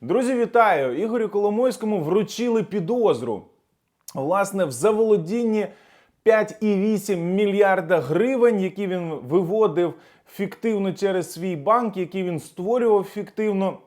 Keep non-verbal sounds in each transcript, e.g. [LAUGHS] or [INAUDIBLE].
Друзі, вітаю! Ігорю Коломойському вручили підозру. Власне, в заволодінні 5,8 мільярда гривень, які він виводив фіктивно через свій банк, які він створював фіктивно.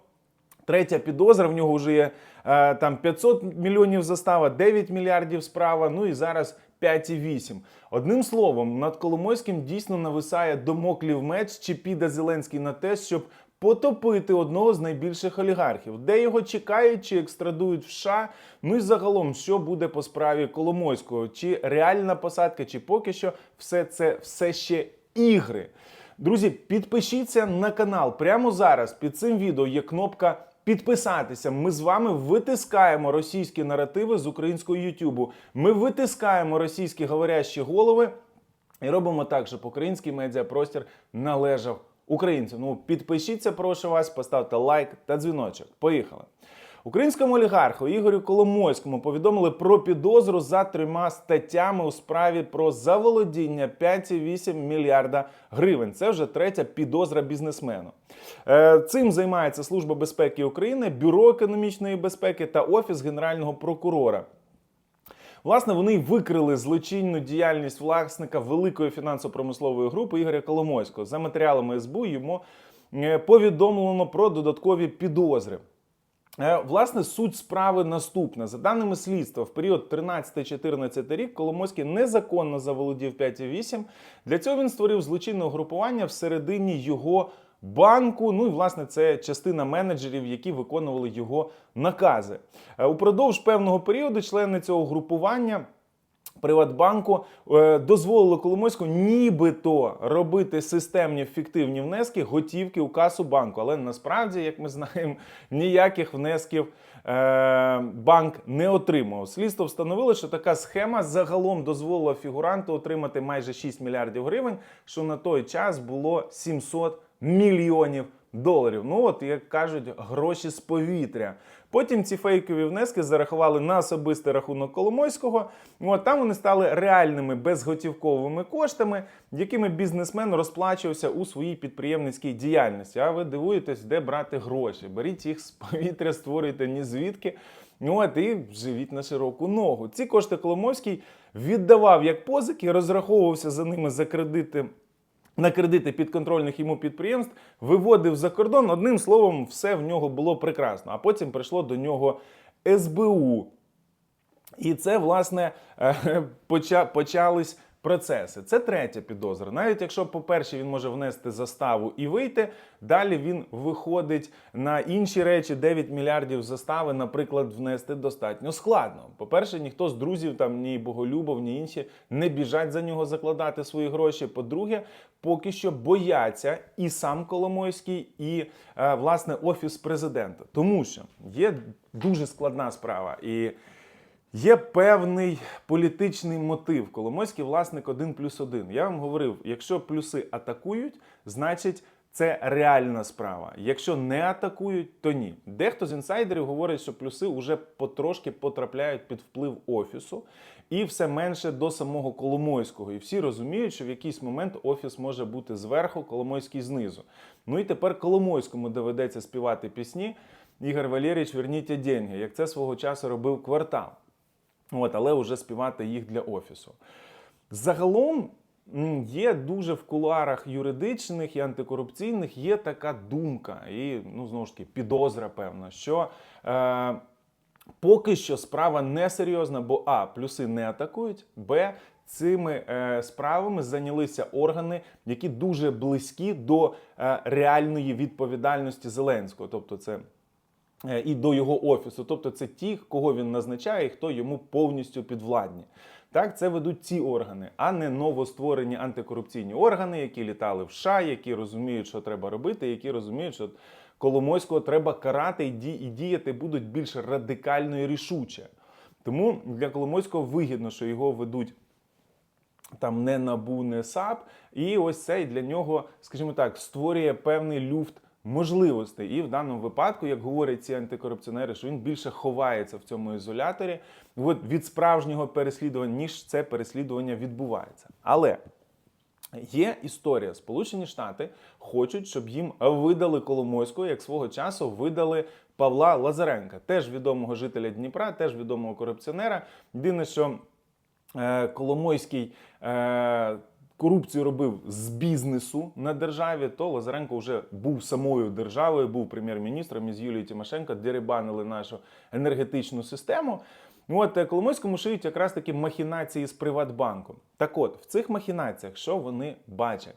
Третя підозра, в нього вже є е, там 500 мільйонів застава, 9 мільярдів справа, ну і зараз 5,8. Одним словом, над Коломойським дійсно нависає домоклів меч, чи піде Зеленський на те, щоб потопити одного з найбільших олігархів, де його чекають чи екстрадують в США. Ну і загалом, що буде по справі Коломойського, чи реальна посадка, чи поки що все це все ще ігри. Друзі, підпишіться на канал прямо зараз. Під цим відео є кнопка підписатися. Ми з вами витискаємо російські наративи з українського Ютубу. Ми витискаємо російські говорящі голови і робимо так, щоб український медіапростір належав українцям. Ну, підпишіться, прошу вас, поставте лайк та дзвіночок. Поїхали. Українському олігарху Ігорю Коломойському повідомили про підозру за трьома статтями у справі про заволодіння 5,8 мільярда гривень. Це вже третя підозра бізнесмену. Е, Цим займається Служба безпеки України, Бюро економічної безпеки та Офіс Генерального прокурора. Власне, вони викрили злочинну діяльність власника великої фінансово-промислової групи Ігоря Коломойського. За матеріалами СБУ йому е, повідомлено про додаткові підозри. Е, Власне, суть справи наступна. За даними слідства, в період 13-14 рік Коломойський незаконно заволодів 5,8. Для цього він створив злочинне угрупування всередині його банку. Ну і власне це частина менеджерів, які виконували його накази. Е, Упродовж певного періоду члени цього групування. Приватбанку е, дозволило Коломойську нібито робити системні фіктивні внески готівки у касу банку. Але насправді, як ми знаємо, ніяких внесків е, банк не отримав. Слідство встановило, що така схема загалом дозволила фігуранту отримати майже 6 мільярдів гривень, що на той час було 700 мільйонів доларів. Ну от, як кажуть, гроші з повітря. Потім ці фейкові внески зарахували на особистий рахунок Коломойського. От там вони стали реальними безготівковими коштами, якими бізнесмен розплачувався у своїй підприємницькій діяльності. А ви дивуєтесь, де брати гроші? Беріть їх з повітря, створюйте ні звідки. От і живіть на широку ногу. Ці кошти Коломойський віддавав як позики, розраховувався за ними за кредити на кредити підконтрольних йому підприємств, виводив за кордон. Одним словом, все в нього було прекрасно. А потім прийшло до нього СБУ. І це, власне, е, [LAUGHS] почались процеси. Це третя підозра. Навіть якщо, по-перше, він може внести заставу і вийти, далі він виходить на інші речі. 9 мільярдів застави, наприклад, внести достатньо складно. По-перше, ніхто з друзів, там ні Боголюбов, ні інші не біжать за нього закладати свої гроші. По-друге, поки що бояться і сам Коломойський, і е, власне офіс президента, тому що є дуже складна справа і. Є певний політичний мотив. Коломойський власник 1 плюс 1. Я вам говорив, якщо плюси атакують, значить це реальна справа. Якщо не атакують, то ні. Дехто з інсайдерів говорить, що плюси вже потрошки потрапляють під вплив офісу, і все менше до самого Коломойського. І всі розуміють, що в якийсь момент офіс може бути зверху, Коломойський знизу. Ну і тепер Коломойському доведеться співати пісні. Ігор Валерійович, верніть деньги, як це свого часу робив квартал. От, але вже співати їх для офісу. Загалом є дуже в кулуарах юридичних і антикорупційних є така думка, і ну знову ж таки підозра, певна, що е, поки що справа не серйозна, бо а плюси не атакують, б. Цими е, справами зайнялися органи, які дуже близькі до е, реальної відповідальності Зеленського. Тобто, це і до його офісу. Тобто це ті, кого він назначає, і хто йому повністю підвладні. Так, це ведуть ці органи, а не новостворені антикорупційні органи, які літали в США, які розуміють, що треба робити, які розуміють, що Коломойського треба карати і діяти будуть більш радикально і рішуче. Тому для Коломойського вигідно, що його ведуть там не набу, не САП. І ось це для нього, скажімо так, створює певний люфт можливостей. І в даному випадку, як говорять ці антикорупціонери, що він більше ховається в цьому ізоляторі от, від справжнього переслідування, ніж це переслідування відбувається. Але Є історія. Сполучені Штати хочуть, щоб їм видали Коломойського, як свого часу видали Павла Лазаренка, теж відомого жителя Дніпра, теж відомого корупціонера. Єдине, що е, Коломойський е, корупцію робив з бізнесу на державі, то Лазаренко вже був самою державою, був прем'єр-міністром із Юлією Тимошенко, дерибанили нашу енергетичну систему. Ну, От е, Коломойському шиють якраз такі махінації з Приватбанком. Так от, в цих махінаціях, що вони бачать?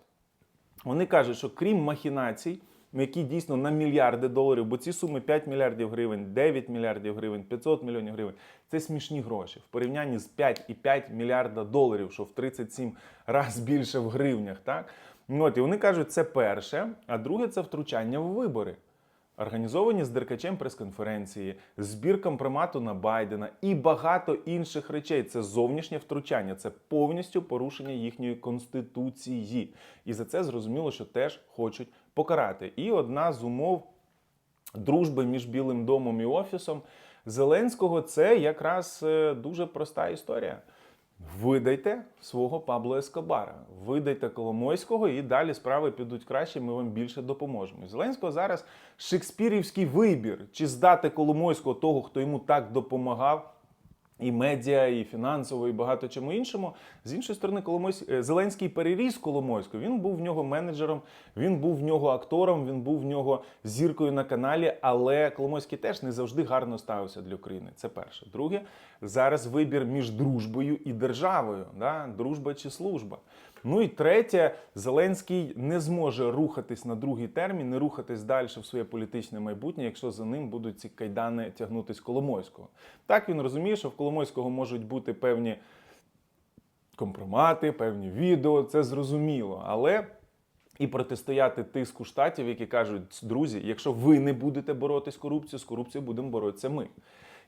Вони кажуть, що крім махінацій, які дійсно на мільярди доларів, бо ці суми 5 мільярдів гривень, 9 мільярдів гривень, 500 мільйонів гривень це смішні гроші в порівнянні з 5,5 мільярда доларів, що в 37 разів більше в гривнях. Так? Ну, От, і вони кажуть, це перше, а друге це втручання в вибори. Організовані з Деркачем прес-конференції, збір компромату на Байдена і багато інших речей. Це зовнішнє втручання, це повністю порушення їхньої конституції. І за це зрозуміло, що теж хочуть покарати. І одна з умов дружби між Білим домом і офісом Зеленського це якраз е, дуже проста історія. Видайте свого Пабло Ескобара, видайте Коломойського, і далі справи підуть краще. Ми вам більше допоможемо. Зеленського зараз шекспірівський вибір: чи здати Коломойського того, хто йому так допомагав. І медіа, і фінансово, і багато чому іншому. З іншої сторони, Коломойсь... е, Зеленський переріс Коломойську. Він був в нього менеджером, він був в нього актором, він був в нього зіркою на каналі. Але Коломойський теж не завжди гарно ставився для України. Це перше. Друге, зараз вибір між дружбою і державою. Да? Дружба чи служба. Ну і третє, Зеленський не зможе рухатись на другий термін, не рухатись далі в своє політичне майбутнє, якщо за ним будуть ці кайдани тягнутись Коломойського. Так він розуміє, що в Коломойського можуть бути певні компромати, певні відео, це зрозуміло. Але і протистояти тиску штатів, які кажуть, друзі, якщо ви не будете боротись з корупцією, з корупцією будемо боротися ми.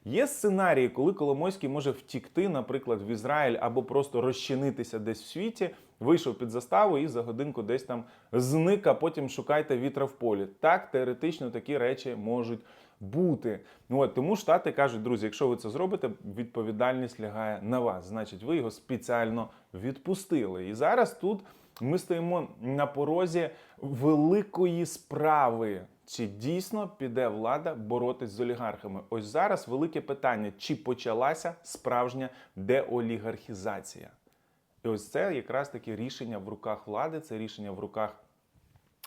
Є сценарії, коли Коломойський може втікти, наприклад, в Ізраїль або просто розчинитися десь в світі, вийшов під заставу і за годинку десь там зник, а потім шукайте вітра в полі. Так, теоретично такі речі можуть бути. Ну, От, тому штати кажуть, друзі, якщо ви це зробите, відповідальність лягає на вас. Значить, ви його спеціально відпустили. І зараз тут ми стоїмо на порозі великої справи. Чи дійсно піде влада боротись з олігархами? Ось зараз велике питання: чи почалася справжня деолігархізація? І ось це якраз таки рішення в руках влади, це рішення в руках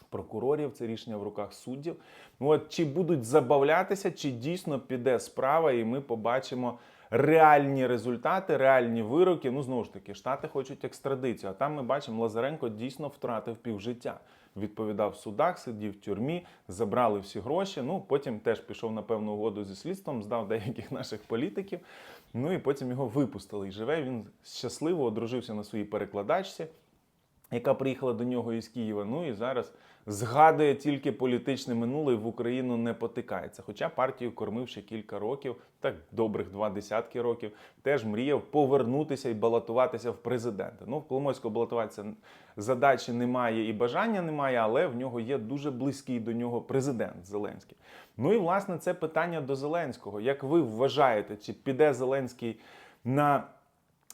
прокурорів, це рішення в руках суддів. Ну, От чи будуть забавлятися, чи дійсно піде справа, і ми побачимо реальні результати, реальні вироки. Ну знову ж таки, штати хочуть екстрадицію. А там ми бачимо, Лазаренко дійсно втратив півжиття. Відповідав в судах, сидів в тюрмі, забрали всі гроші. Ну потім теж пішов на певну угоду зі слідством, здав деяких [LAUGHS] наших політиків. Ну і потім його випустили. І живе він щасливо, одружився на своїй перекладачці яка приїхала до нього із Києва. Ну і зараз згадує тільки політичне минуле і в Україну не потикається. Хоча партію кормив ще кілька років, так добрих два десятки років, теж мріяв повернутися і балотуватися в президенти. Ну, в Коломойського балотуватися задачі немає і бажання немає, але в нього є дуже близький до нього президент Зеленський. Ну і власне це питання до Зеленського. Як ви вважаєте, чи піде Зеленський на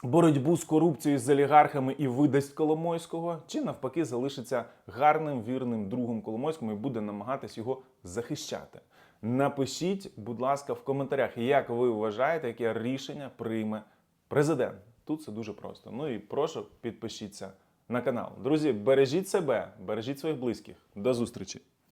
боротьбу з корупцією з олігархами і видасть Коломойського, чи навпаки залишиться гарним вірним другом Коломойському і буде намагатись його захищати. Напишіть, будь ласка, в коментарях, як ви вважаєте, яке рішення прийме президент. Тут це дуже просто. Ну і прошу підпишіться на канал. Друзі, бережіть себе, бережіть своїх близьких. До зустрічі!